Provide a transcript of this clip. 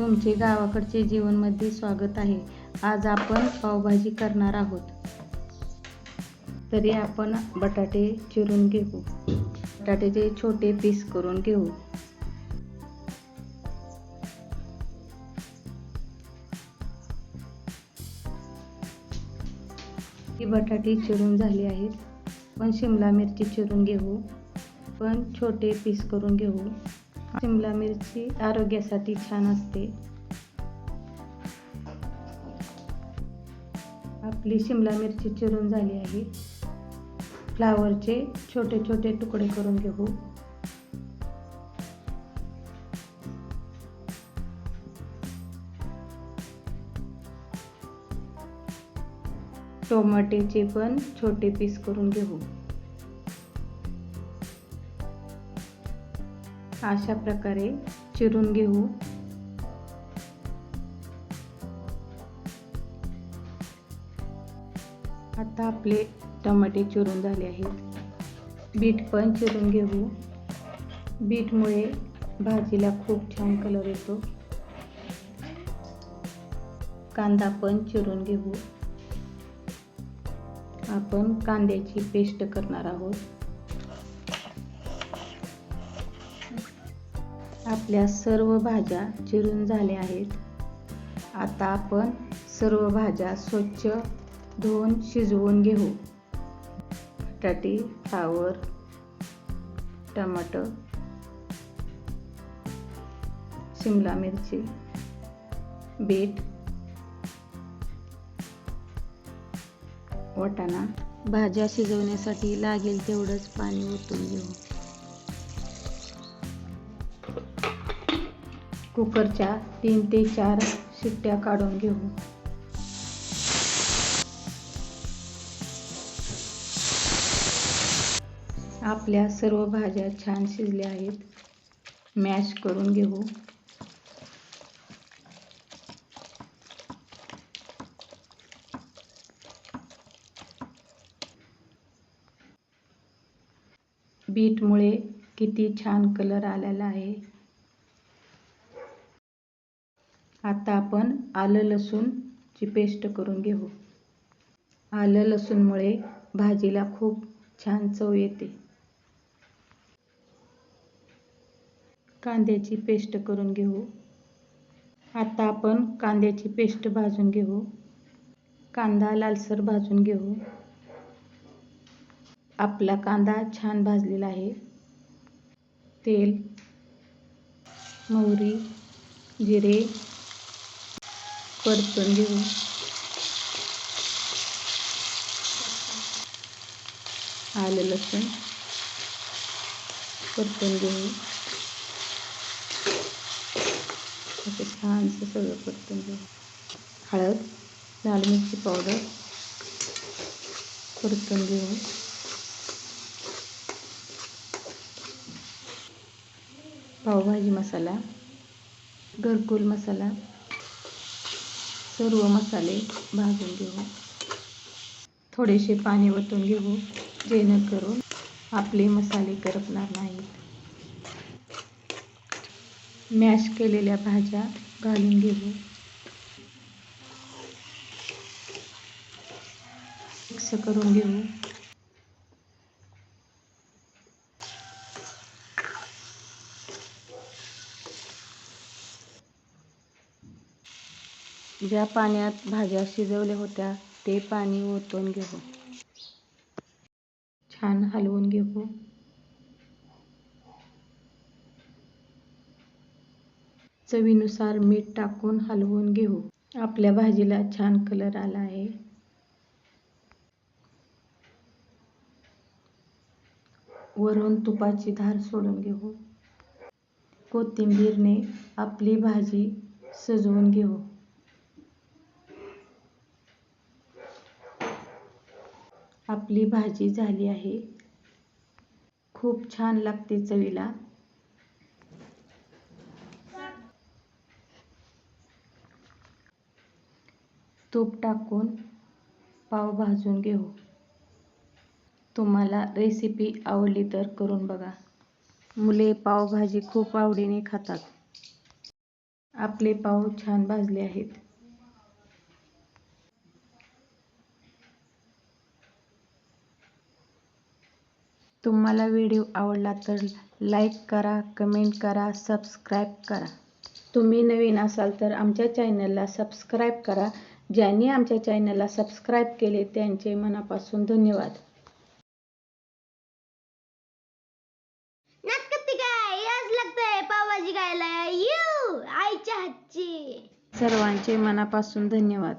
तुमचे गावाकडचे जीवनमध्ये स्वागत आहे. आज आपण पावभाजी करणार आहोत. तरी आपण बटाटे चिरून घेऊ. बटाट्याचे छोटे पीस करून घेऊ. ही बटाटे चिरून झाली आहेत. पण शिमला मिरची चिरून घेऊ. पण छोटे पीस करून घेऊ. शिमला मिरची आरोग्यासाठी छान असते. आपली शिमला मिरची चिरून झाली आहे. फ्लावरचे छोटे छोटे तुकडे करून घेऊ. टोमॅटोचे पण छोटे पीस करून घेऊ. अशा प्रकारे चिरून घेऊ. आता आपले टमाटे चिरून झाले आहेत. बीट पण चिरून घेऊ. बीटमुळे भाजीला खूप छान कलर येतो. कांदा पण चिरून घेऊ. आपण कांद्याची पेस्ट करणार आहोत. आपल्या सर्व भाज्या चिरून झाल्या आहेत. आता आपण सर्व भाज्या स्वच्छ धुवून शिजवून घेऊ. बटाटे फ्लावर टमाटर शिमला मिरची बीट वाटाणा. भाज्या शिजवण्यासाठी लागेल तेवढंच पाणी ओतून घेऊ. कुकरच्या तीन ते चार शिट्ट्या काढून घेऊ. आपल्या सर्व भाज्या छान शिजल्या आहेत. मॅश करून घेऊ. बीटमुळे किती छान कलर आलेला आहे. आता आपण आलं लसूणची पेस्ट करून घेऊ. आलं लसूणमुळे भाजीला खूप छान चव येते. कांद्याची पेस्ट करून घेऊ. आता आपण कांद्याची पेस्ट भाजून घेऊ. कांदा लालसर भाजून घेऊ. आपला कांदा छान भाजलेला आहे. तेल मोहरी जिरे परतून घेऊ. आलं लसूण. परतून घेऊ. असं छानसं सगळं परतून घेऊ. हळद लाल मिरची पावडर. परतून घेऊ. पावभाजी मसाला. घरकुल मसाला. सर्व मसाले भाजून घेऊ. थोडेसे पाणी ओतून घेऊ जेणेकरून आपले मसाले करपणार नाहीत. मॅश केलेल्या भाज्या घालून घेऊ. मिक्स करून घेऊ. ज्या पाण्यात भाज्या शिजवल्या होत्या ते पाणी ओतून घेऊ. छान हलवून घेऊ. चवीनुसार मीठ टाकून हलवून घेऊ. आपल्या भाजीला छान कलर आला आहे. वरून तुपाची धार सोडून घेऊ. कोथिंबीरने आपली भाजी सजवून घेऊ. आपली भाजी झाली आहे. खूप छान लागते चवीला. तूप टाकून पाव भाजून घेऊ. तुम्हाला रेसिपी आवडली तर करून बघा. मुले पावभाजी खूप आवडीने खातात. आपले पाव छान भाजले आहेत. तुम्हाला व्हिडिओ आवडला तर लाईक करा कमेंट करा सबस्क्राईब करा. तुम्ही नवीन असाल तर आमच्या चॅनलला सबस्क्राईब करा. ज्यांनी आमच्या चॅनलला सबस्क्राईब केले त्यांचे मनापासून धन्यवाद. यू! आईच्या हातची. सर्वांचे मनापासून धन्यवाद.